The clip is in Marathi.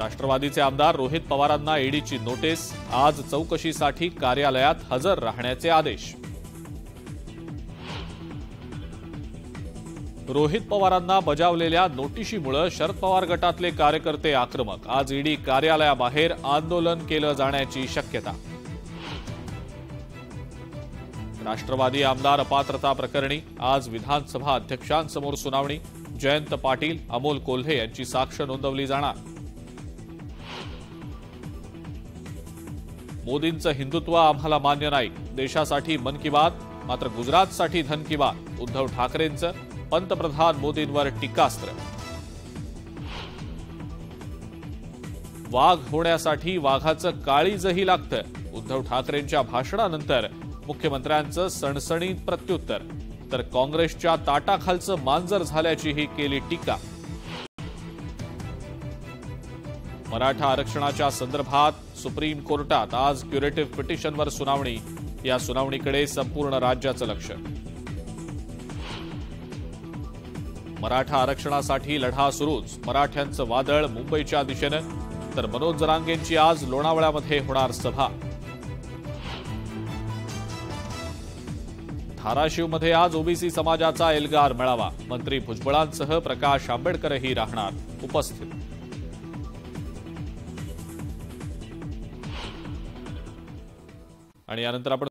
राष्ट्रवादीचे आमदार रोहित पवारांना ईडीची नोटीस आज चौकशीसाठी कार्यालयात हजर राहण्याचे आदेश. रोहित पवारांना बजावलेल्या नोटिशीमुळे शरद पवार गटातले कार्यकर्ते आक्रमक आज ईडी कार्यालयाबाहेर आंदोलन केलं जाण्याची शक्यता. राष्ट्रवादी आमदार अपात्रता प्रकरणी आज विधानसभा अध्यक्षांसमोर सुनावणी जयंत पाटील अमोल कोल्हे यांची साक्ष नोंदवली जाणार. मोदींचं हिंदुत्व आम्हाला मान्य नाही. देशासाठी मन की बात मात्र गुजरातसाठी धन की बात. उद्धव ठाकरेंचं पंतप्रधान मोदींवर टीकास्त्र. वाघ होण्यासाठी वाघाचं काळीजही लागतं. उद्धव ठाकरेंच्या भाषणानंतर मुख्यमंत्र्यांचं सणसणीत प्रत्युत्तर. तर काँग्रेसच्या ताटाखालचं मांजर झाल्याचीही केली टीका. मराठा आरक्षणाच्या संदर्भात सुप्रीम कोर्टात आज क्युरेटिव्ह पिटिशनवर सुनावणी. या सुनावणीकडे संपूर्ण राज्याचं लक्ष. मराठा आरक्षणासाठी लढा सुरूच मराठ्यांचं वादळ मुंबईच्या दिशेनं. तर मनोज जरांगेंची आज लोणावळ्यामध्ये होणार सभा. धाराशिवमध्ये आज ओबीसी समाजाचा एल्गार मेळावा. मंत्री भुजबळांसह प्रकाश आंबेडकरही राहणार उपस्थित. आणि यानंतर आपण